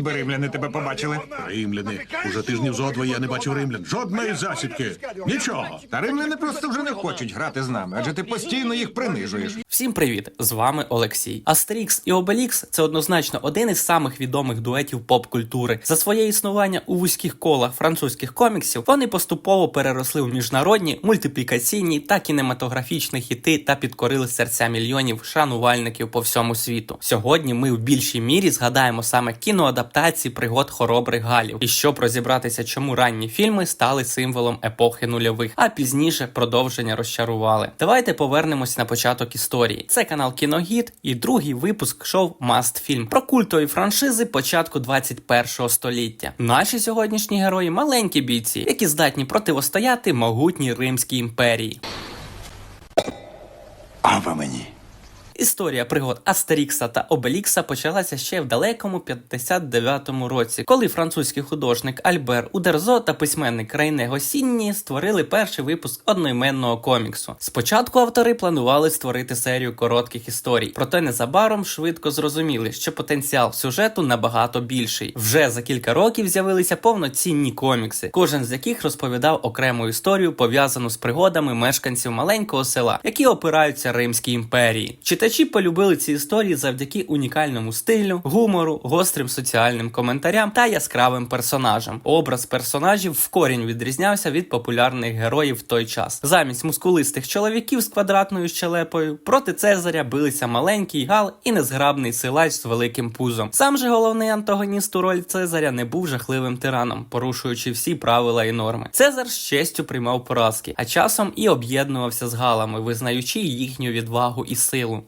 От би римляни тебе побачили. Римляни. Уже тижнів зо я не бачив римлян. Жодної засідки. Нічого. Та римляни просто вже не хочуть грати з нами, адже ти постійно їх принижуєш. Всім привіт! З вами Олексій. Астерікс і Обелікс це однозначно один із самих відомих дуетів поп-культури. За своє існування у вузьких колах французьких коміксів вони поступово переросли в міжнародні, мультиплікаційні та кінематографічні хіти та підкорили серця мільйонів шанувальників по всьому світу. Сьогодні ми в більшій мірі згадаємо саме кіноадаптації пригод хоробрих галів. І щоб розібратися, чому ранні фільми стали символом епохи нульових, а пізніше продовження розчарували. Давайте повернемось на початок історії. Це канал Кіногід і другий випуск шоу Film про культові франшизи початку 21-го століття. Наші сьогоднішні герої маленькі бійці, які здатні противостояти могутній Римській імперії. Ава мені. Історія пригод Астерікса та Обелікса почалася ще в далекому 59-му році, коли французький художник Альбер Удерзо та письменник Рейне Госінні створили перший випуск одноіменного коміксу. Спочатку автори планували створити серію коротких історій, проте незабаром швидко зрозуміли, що потенціал сюжету набагато більший. Вже за кілька років з'явилися повноцінні комікси, кожен з яких розповідав окрему історію, пов'язану з пригодами мешканців маленького села, які опираються Римській імперії. Читачі полюбили ці історії завдяки унікальному стилю, гумору, гострим соціальним коментарям та яскравим персонажам. Образ персонажів в корінь відрізнявся від популярних героїв в той час. Замість мускулистих чоловіків з квадратною щелепою проти Цезаря билися маленький гал і незграбний силач з великим пузом. Сам же головний антагоніст у роль Цезаря не був жахливим тираном, порушуючи всі правила і норми. Цезар з честю приймав поразки, а часом і об'єднувався з галами, визнаючи їхню відвагу і силу.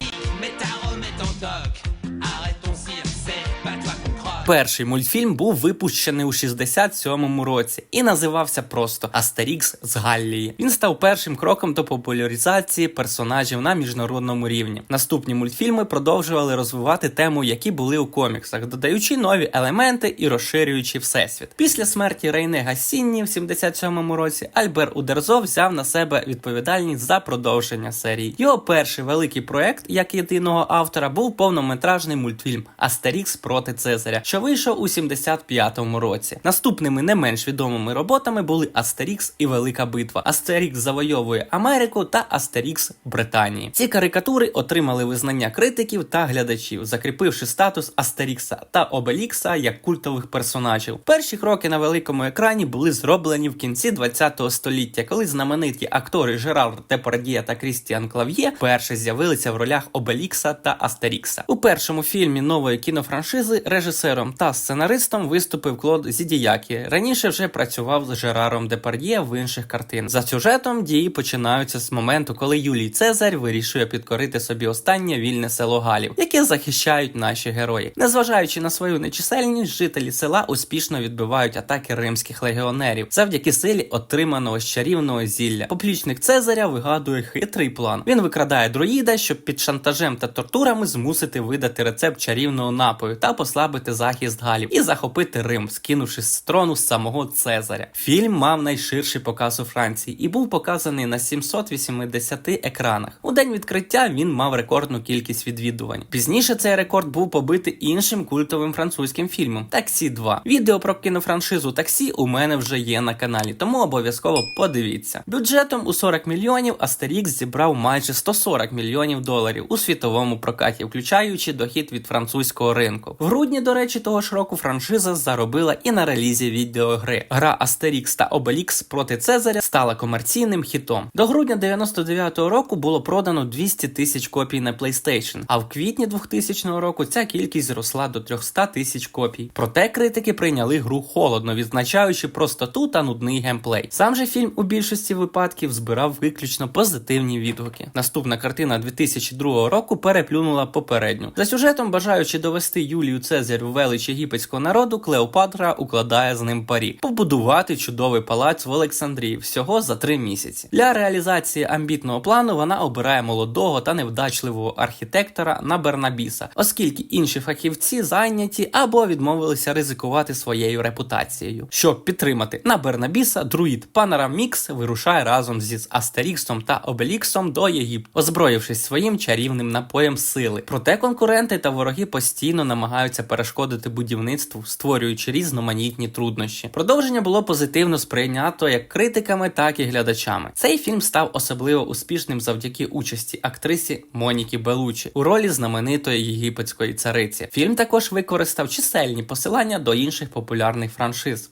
Перший мультфільм був випущений у 67-му році і називався просто Астерікс з Галлії. Він став першим кроком до популяризації персонажів на міжнародному рівні. Наступні мультфільми продовжували розвивати тему, які були у коміксах, додаючи нові елементи і розширюючи всесвіт. Після смерті Рейне Гасінні в 77-му році Альбер Удерзо взяв на себе відповідальність за продовження серії. Його перший великий проект, як єдиного автора, був повнометражний мультфільм Астерікс проти Цезаря, що вийшов у 75-му році. Наступними не менш відомими роботами були Астерікс і Велика битва. Астерікс завойовує Америку та Астерікс Британії. Ці карикатури отримали визнання критиків та глядачів, закріпивши статус Астерікса та Обелікса як культових персонажів. Перші кроки на великому екрані були зроблені в кінці 20-го століття, коли знамениті актори Жерар Депардіє та Крістіан Клав'є перше з'явилися в ролях Обелікса та Астерікса. У першому фільмі нової кінофраншизи режисером та сценаристом виступив Клод Зідіякі. Раніше вже працював з Жераром Депардіє в інших картинах. За сюжетом дії починаються з моменту, коли Юлій Цезарь вирішує підкорити собі останнє вільне село Галів, яке захищають наші герої. Незважаючи на свою нечисельність, жителі села успішно відбивають атаки римських легіонерів завдяки силі отриманого з чарівного зілля. Поплічник Цезаря вигадує хитрий план. Він викрадає друїда, щоб під шантажем та тортурами змусити видати рецепт чарівного напою та послабити захист Галів і захопити Рим, скинувши з трону самого Цезаря. Фільм мав найширший показ у Франції і був показаний на 780 екранах. У день відкриття він мав рекордну кількість відвідувань. Пізніше цей рекорд був побитий іншим культовим французьким фільмом Таксі 2. Відео про кінофраншизу Таксі у мене вже є на каналі, тому обов'язково подивіться. Бюджетом у 40 мільйонів Астерікс зібрав майже 140 мільйонів доларів у світовому прокаті, включаючи дохід від французького ринку. В грудні, до речі, того ж року франшиза заробила і на релізі відеогри. Гра Астерікс та Обелікс проти Цезаря стала комерційним хітом. До грудня 99-го року було продано 200 тисяч копій на PlayStation, а в квітні 2000 року ця кількість зросла до 300 тисяч копій. Проте критики прийняли гру холодно, відзначаючи простоту та нудний геймплей. Сам же фільм у більшості випадків збирав виключно позитивні відгуки. Наступна картина 2002 року переплюнула попередню. За сюжетом, бажаючи довести Юлію Цезарю велич єгипетського народу, Клеопатра укладає з ним парі побудувати чудовий палац в Олександрії всього за три місяці. Для реалізації амбітного плану вона обирає молодого та невдачливого архітектора на Бернабіса, оскільки інші фахівці зайняті або відмовилися ризикувати своєю репутацією. Щоб підтримати на Бернабіса, друїд Панорамікс вирушає разом зі Астеріксом та Обеліксом до Єгипту, озброївшись своїм чарівним напоєм сили. Проте конкуренти та вороги постійно намагаються перешкодити завадити будівництву, створюючи різноманітні труднощі. Продовження було позитивно сприйнято як критиками, так і глядачами. Цей фільм став особливо успішним завдяки участі актрисі Моніки Белучі у ролі знаменитої єгипетської цариці. Фільм також використав чисельні посилання до інших популярних франшиз.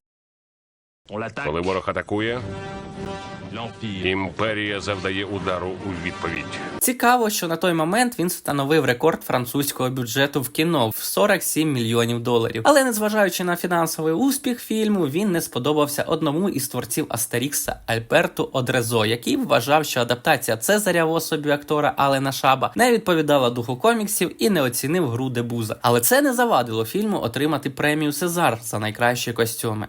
Коли ворог атакує, імперія завдає удару у відповідь. Цікаво, що на той момент він встановив рекорд французького бюджету в кіно в 47 мільйонів доларів. Але незважаючи на фінансовий успіх фільму, він не сподобався одному із творців Астерікса Альберту Одрезо, який вважав, що адаптація Цезаря в особі актора Алена Шаба не відповідала духу коміксів і не оцінив гру Дебуза. Але це не завадило фільму отримати премію Сезар за найкращі костюми.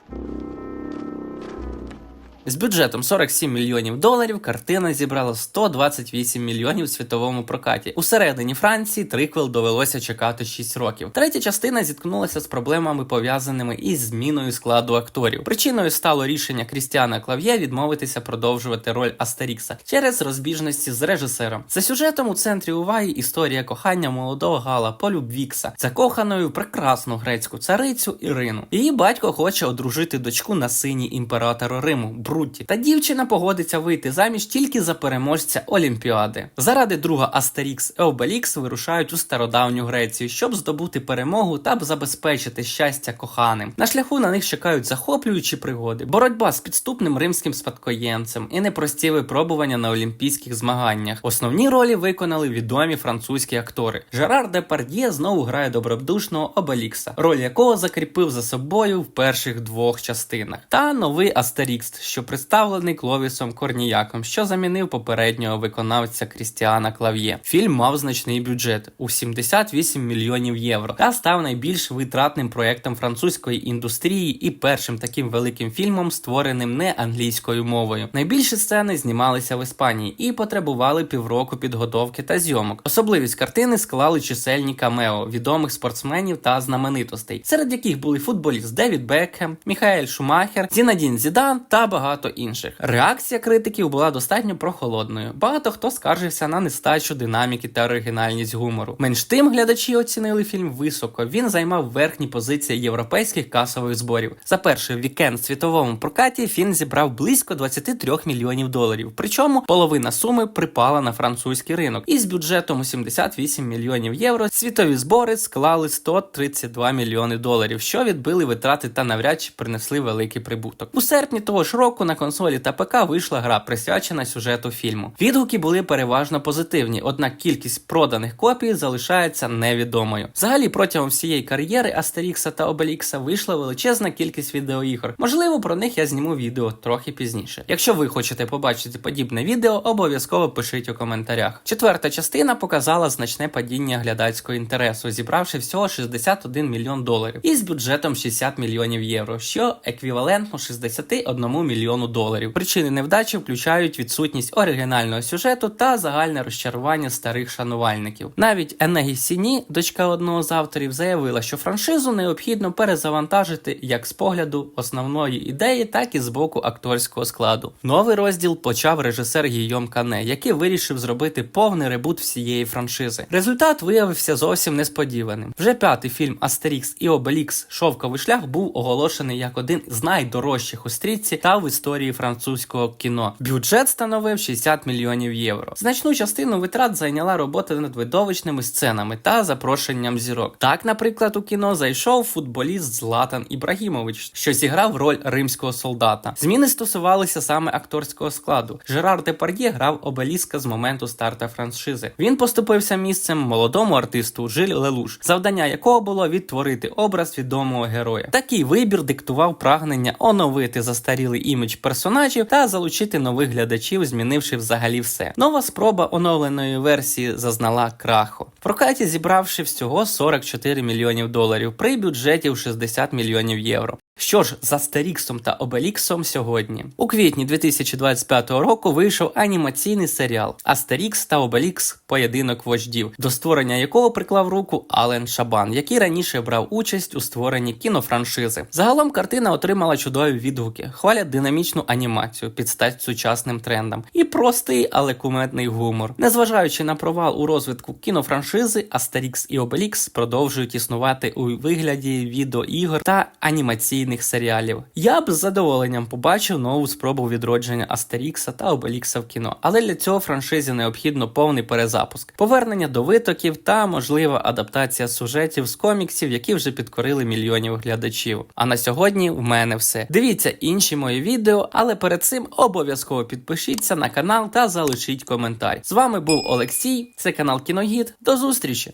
З бюджетом 47 мільйонів доларів картина зібрала 128 мільйонів в світовому прокаті. Усередині Франції триквел довелося чекати 6 років. Третя частина зіткнулася з проблемами пов'язаними із зміною складу акторів. Причиною стало рішення Крістіана Клав'є відмовитися продовжувати роль Астерікса через розбіжності з режисером. За сюжетом у центрі уваги історія кохання молодого Гала Полюбвікса, закоханої в прекрасну грецьку царицю Ірину. Її батько хоче одружити дочку на сині імператора Риму Брутті. Та дівчина погодиться вийти заміж тільки за переможця Олімпіади. Заради друга Астерікс і Обелікс вирушають у стародавню Грецію, щоб здобути перемогу та б забезпечити щастя коханим. На шляху на них чекають захоплюючі пригоди, боротьба з підступним римським спадкоємцем і непрості випробування на олімпійських змаганнях. Основні ролі виконали відомі французькі актори. Жерар Депард'є знову грає добродушного Обелікса, роль якого закріпив за собою в перших двох частинах. Та новий Астерікс, що представлений Кловісом Корніяком, що замінив попереднього виконавця Крістіана Клав'є. Фільм мав значний бюджет у 78 мільйонів євро та став найбільш витратним проектом французької індустрії і першим таким великим фільмом, створеним не англійською мовою. Найбільші сцени знімалися в Іспанії і потребували півроку підготовки та зйомок. Особливість картини склали чисельні камео відомих спортсменів та знаменитостей, серед яких були футболіст Девід Бекхем, Міхаель Шумахер, Зінадін Зідан та багато інших. Реакція критиків була достатньо прохолодною. Багато хто скаржився на нестачу динаміки та оригінальність гумору. Менш тим глядачі оцінили фільм високо. Він займав верхні позиції європейських касових зборів. За перший вікенд в світовому прокаті фільм зібрав близько 23 мільйонів доларів. Причому половина суми припала на французький ринок. Із бюджетом у 78 мільйонів євро світові збори склали 132 мільйони доларів, що відбили витрати та навряд чи принесли великий прибуток. У серпні того ж року на консолі та ПК вийшла гра, присвячена сюжету фільму. Відгуки були переважно позитивні, однак кількість проданих копій залишається невідомою. Взагалі, протягом всієї кар'єри Астерікса та Обелікса вийшла величезна кількість відеоігор. Можливо, про них я зніму відео трохи пізніше. Якщо ви хочете побачити подібне відео, обов'язково пишіть у коментарях. Четверта частина показала значне падіння глядацького інтересу, зібравши всього 61 мільйон доларів із бюджетом 60 мільйонів євро, що еквівалентно 61 мільйону доларів. Причини невдачі включають відсутність оригінального сюжету та загальне розчарування старих шанувальників. Навіть Енегі Сіні, дочка одного з авторів, заявила, що франшизу необхідно перезавантажити як з погляду основної ідеї, так і з боку акторського складу. Новий розділ почав режисер Гійом Кане, який вирішив зробити повний ребут всієї франшизи. Результат виявився зовсім несподіваним. Вже п'ятий фільм Астерікс і Обелікс Шовковий шлях був оголошений як один з найдорожчих у стрічці та в історії французького кіно. Бюджет становив 60 мільйонів євро. Значну частину витрат зайняла робота над видовищними сценами та запрошенням зірок. Так, наприклад, у кіно зайшов футболіст Златан Ібрагімович, що зіграв роль римського солдата. Зміни стосувалися саме акторського складу. Жерар Депард'є грав обеліска з моменту старта франшизи. Він поступився місцем молодому артисту Жиль Лелуш, завдання якого було відтворити образ відомого героя. Такий вибір диктував прагнення оновити застарілий імідж персонажів та залучити нових глядачів, змінивши взагалі все. Нова спроба оновленої версії зазнала краху. В прокаті зібравши всього 44 мільйонів доларів при бюджеті в 60 мільйонів євро. Що ж, з Астеріксом та Обеліксом сьогодні. У квітні 2025 року вийшов анімаційний серіал Астерікс та Обелікс Поєдинок вождів, до створення якого приклав руку Ален Шабан, який раніше брав участь у створенні кінофраншизи. Загалом картина отримала чудові відгуки, хвалять динамічну анімацію під стать сучасним трендам і простий, але кумедний гумор. Незважаючи на провал у розвитку кінофраншизи, Астерікс і Обелікс продовжують існувати у вигляді відеоігор та анімаційних серіалів. Я б з задоволенням побачив нову спробу відродження Астерікса та Обелікса в кіно, але для цього франшизі необхідно повний перезапуск, повернення до витоків та можлива адаптація сюжетів з коміксів, які вже підкорили мільйонів глядачів. А на сьогодні в мене все. Дивіться інші мої відео, але перед цим обов'язково підпишіться на канал та залишіть коментар. З вами був Олексій, це канал Кіногід. До зустрічі!